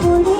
Bonito.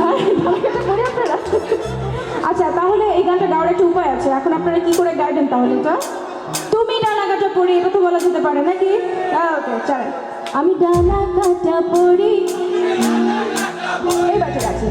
হ্যাঁ, আচ্ছা তাহলে এই গানটা গাওয়ার একটা উপায় আছে। এখন আপনারা কি করে গাইবেন তাহলে এটা? তুমি ডানা কাটা পড়ি এটা তো বলা যেতে পারে, নাকি? ওকে চল আমি ডানা কাটা পড়ি এই বাচ্চা আছে।